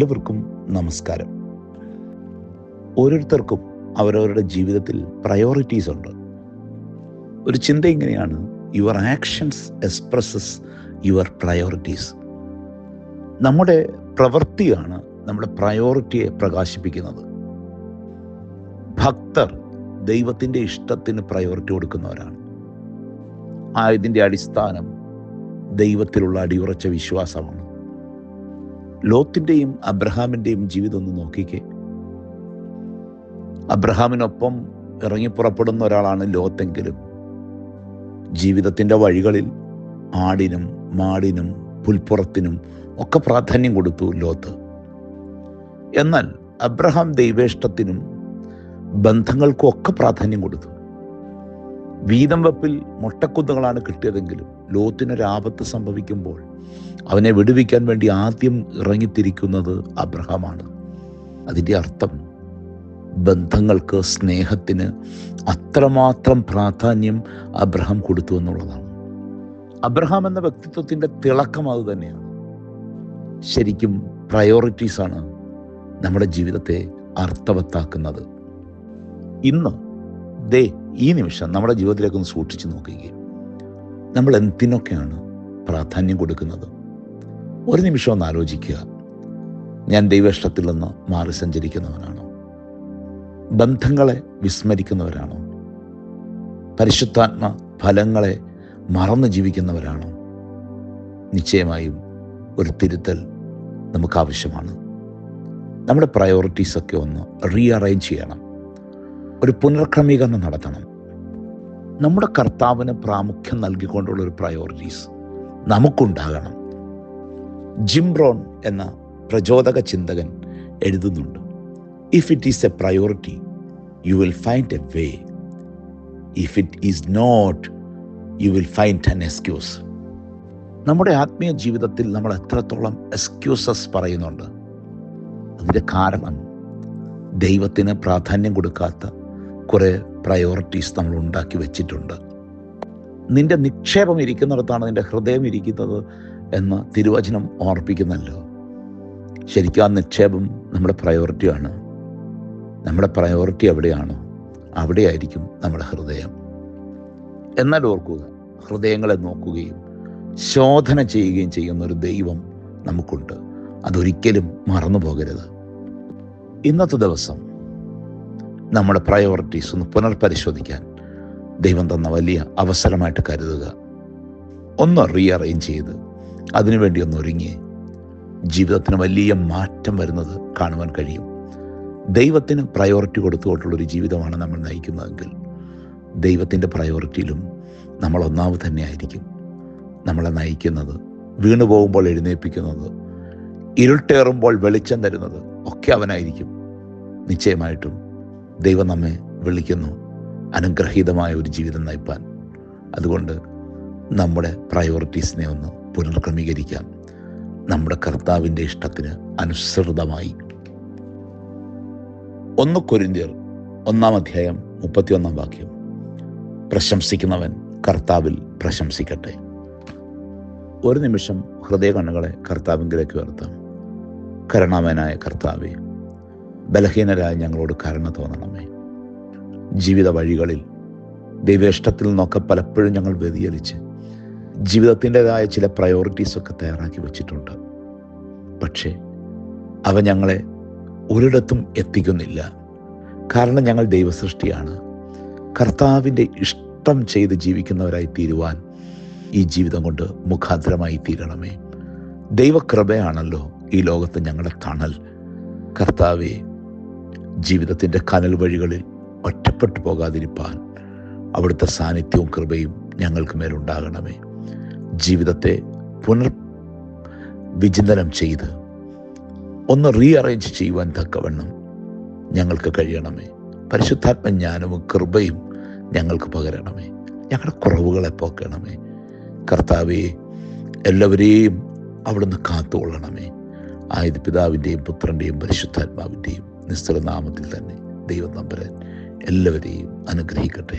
എല്ലാവർക്കും നമസ്കാരം. ഓരോരുത്തർക്കും അവരവരുടെ ജീവിതത്തിൽ പ്രയോറിറ്റീസ് ഉണ്ട്. ഒരു ചിന്ത ഇങ്ങനെയാണ്. Your actions expresses your priorities നമ്മുടെ പ്രവൃത്തിയാണ് നമ്മുടെ പ്രയോറിറ്റിയെ പ്രകാശിപ്പിക്കുന്നത്. ഭക്തർ ദൈവത്തിന്റെ ഇഷ്ടത്തിന് പ്രയോറിറ്റി കൊടുക്കുന്നവരാണ്. ആയതിന്റെ അടിസ്ഥാനം ദൈവത്തിലുള്ള അടിയുറച്ച വിശ്വാസമാണ്. ലോത്തിന്റെയും അബ്രഹാമിന്റെയും ജീവിതം ഒന്ന് നോക്കിക്കേ. അബ്രഹാമിനൊപ്പം ഇറങ്ങിപ്പുറപ്പെടുന്ന ഒരാളാണ് ലോത്തെങ്കിലും. ജീവിതത്തിന്റെ വഴികളിൽ ആടിനും മാടിനും പുൽപ്പുറത്തിനും ഒക്കെ പ്രാധാന്യം കൊടുത്തു ലോത്ത്. എന്നാൽ അബ്രഹാം ദൈവേഷ്ടത്തിനും ബന്ധങ്ങൾക്കും ഒക്കെ പ്രാധാന്യം കൊടുത്തു. വീതം വെപ്പിൽ മുട്ടക്കുന്നുകളാണ് കിട്ടിയതെങ്കിലും ലോത്തിനൊരാപത്ത് സംഭവിക്കുമ്പോൾ അവനെ വിടുവിക്കാൻ വേണ്ടി ആദ്യം ഇറങ്ങിത്തിരിക്കുന്നത് അബ്രഹാമാണ്. അതിന്റെ അർത്ഥം ബന്ധങ്ങൾക്ക് സ്നേഹത്തിന് അത്രമാത്രം പ്രാധാന്യം അബ്രഹാം കൊടുത്തു എന്നുള്ളതാണ്. അബ്രഹാം എന്ന വ്യക്തിത്വത്തിന്റെ തിളക്കം അത് തന്നെയാണ്. ശരിക്കും പ്രയോറിറ്റീസാണ് നമ്മുടെ ജീവിതത്തെ അർത്ഥവത്താക്കുന്നത്. ഇന്ന് ദേ ഈ നിമിഷം നമ്മുടെ ജീവിതത്തിലേക്കൊന്ന് സൂക്ഷിച്ചു നോക്കുകയും നമ്മൾ എന്തിനൊക്കെയാണ് പ്രാധാന്യം കൊടുക്കുന്നത്? ഒരു നിമിഷം ഒന്ന് ആലോചിക്കുക. ഞാൻ ദൈവഷ്ടത്തിൽ നിന്ന് മാറി സഞ്ചരിക്കുന്നവനാണോ? ബന്ധങ്ങളെ വിസ്മരിക്കുന്നവരാണോ? പരിശുദ്ധാത്മ ഫലങ്ങളെ മറന്നു ജീവിക്കുന്നവരാണോ? നിശ്ചയമായും ഒരു തിരുത്തൽ നമുക്ക് ആവശ്യമാണ്. നമ്മുടെ പ്രയോറിറ്റീസൊക്കെ ഒന്ന് റീഅറേഞ്ച് ചെയ്യണം. ഒരു പുനർക്രമീകരണം നടത്തണം. നമ്മുടെ കർത്താവിന് പ്രാമുഖ്യം നൽകിക്കൊണ്ടുള്ള ഒരു പ്രയോറിറ്റീസ് നമുക്കുണ്ടാകണം. ജിംബ്രോൺ എന്ന പ്രചോദക ചിന്തകൻ എഴുതുന്നുണ്ട് if it is a priority you will find a way if it is not you will find an excuse നമ്മുടെ ആത്മീയ ജീവിതത്തിൽ നമ്മൾ എത്രത്തോളം എക്സ്ക്യൂസസ് പറയുന്നുണ്ട് അതിന്റെ കാരണം ദൈവത്തിന് പ്രാധാന്യം കൊടുക്കാത്ത കുറേ പ്രയോറിറ്റീസ് നമ്മൾ ഉണ്ടാക്കി വെച്ചിട്ടുണ്ട്. നിന്റെ നിക്ഷേപം ഇരിക്കുന്നിടത്താണ് നിന്റെ ഹൃദയം ഇരിക്കുന്നത് എന്ന് തിരുവചനം ഓർപ്പിക്കുന്നല്ലോ. ശരിക്കും ആ നിക്ഷേപം നമ്മുടെ പ്രയോറിറ്റിയാണ് നമ്മുടെ പ്രയോറിറ്റി എവിടെയാണോ അവിടെയായിരിക്കും നമ്മുടെ ഹൃദയം. എന്നാൽ ഓർക്കുക ഹൃദയങ്ങളെ നോക്കുകയും ശോധന ചെയ്യുകയും ചെയ്യുന്ന ഒരു ദൈവം നമുക്കുണ്ട്. അതൊരിക്കലും മറന്നു പോകരുത് ഇന്നത്തെ ദിവസം നമ്മുടെ പ്രയോറിറ്റീസ് ഒന്ന് പുനർപരിശോധിക്കാൻ ദൈവം തന്ന വലിയ അവസരമായിട്ട് കരുതുക. ഒന്ന് റീഅറേഞ്ച് ചെയ്ത് അതിനുവേണ്ടി ഒന്ന് ഒരുങ്ങി. ജീവിതത്തിന് വലിയ മാറ്റം വരുന്നത് കാണുവാൻ കഴിയും. ദൈവത്തിന് പ്രയോറിറ്റി കൊടുത്തുകൊണ്ടുള്ളൊരു ജീവിതമാണ് നമ്മൾ നയിക്കുന്നതെങ്കിൽ ദൈവത്തിന്റെ പ്രയോറിറ്റിയിലും നമ്മൾ ഒന്നാമത് തന്നെ ആയിരിക്കും. നമ്മളെ നയിക്കുന്നത് വീണു പോകുമ്പോൾ എഴുന്നേൽപ്പിക്കുന്നത് ഇരുട്ടേറുമ്പോൾ വെളിച്ചം തരുന്നത് ഒക്കെ അവനായിരിക്കും. നിശ്ചയമായിട്ടും ദൈവം നമ്മെ വിളിക്കുന്നു. അനുഗ്രഹീതമായ ഒരു ജീവിതം നയിപ്പാൻ. അതുകൊണ്ട് നമ്മുടെ പ്രയോറിറ്റീസിനെ ഒന്ന് പുനർക്രമീകരിക്കാം. നമ്മുടെ കർത്താവിന്റെ ഇഷ്ടത്തിന് അനുസൃതമായി. ഒന്ന് കൊരിന്തിയർ ഒന്നാം അധ്യായം മുപ്പത്തിയൊന്നാം വാക്യം. പ്രശംസിക്കുന്നവൻ കർത്താവിൽ പ്രശംസിക്കട്ടെ. ഒരു നിമിഷം ഹൃദയ കണ്ണുകളെ കർത്താവിങ്കിലേക്ക് ഉയർത്താം. കരുണാമനായ കർത്താവെ ബലഹീനരായ ഞങ്ങളോട് കരുണ തോന്നണമേ. ജീവിത വഴികളിൽ ദൈവേഷ്ടത്തിൽ നിന്നൊക്കെ പലപ്പോഴും ഞങ്ങൾ വ്യതിചലിച്ച് ജീവിതത്തിന്റെതായ ചില പ്രയോറിറ്റീസൊക്കെ തയ്യാറാക്കി വെച്ചിട്ടുണ്ട്. പക്ഷേ അവ ഞങ്ങളെ ഒരിടത്തും എത്തിക്കുന്നില്ല. കാരണം ഞങ്ങൾ ദൈവസൃഷ്ടിയാണ്. കർത്താവിന്റെ ഇഷ്ടം ചെയ്ത് ജീവിക്കുന്നവരായി തീരുവാൻ ഈ ജീവിതം കൊണ്ട് മുഖാന്തരമായി തീരണമേ. ദൈവകൃപയാണല്ലോ ഈ ലോകത്ത് ഞങ്ങളുടെ തണൽ. കർത്താവെ ജീവിതത്തിന്റെ കനൽ വഴികളിൽ ഒറ്റപ്പെട്ടു പോകാതിരിപ്പാൻ അവിടുത്തെ സാന്നിധ്യവും കൃപയും ഞങ്ങൾക്ക് മേലുണ്ടാകണമേ. ജീവിതത്തെ പുനർ വിചിന്തനം ചെയ്ത് ഒന്ന് റീഅറേഞ്ച് ചെയ്യുവാൻ തക്കവണ്ണം ഞങ്ങൾക്ക് കഴിയണമേ. പരിശുദ്ധാത്മ ജ്ഞാനവും കൃപയും ഞങ്ങൾക്ക് പകരണമേ. ഞങ്ങളുടെ കുറവുകളെ പോക്കണമേ. കർത്താവെ എല്ലാവരെയും അവിടുന്ന് കാത്തുകൊള്ളണമേ. ആയത് പിതാവിന്റെയും പുത്രന്റെയും പരിശുദ്ധാത്മാവിന്റെയും നിസ്തുല നാമത്തിൽ തന്നെ ദൈവം നമ്പരൻ എല്ലാവരെയും അനുഗ്രഹിക്കട്ടെ.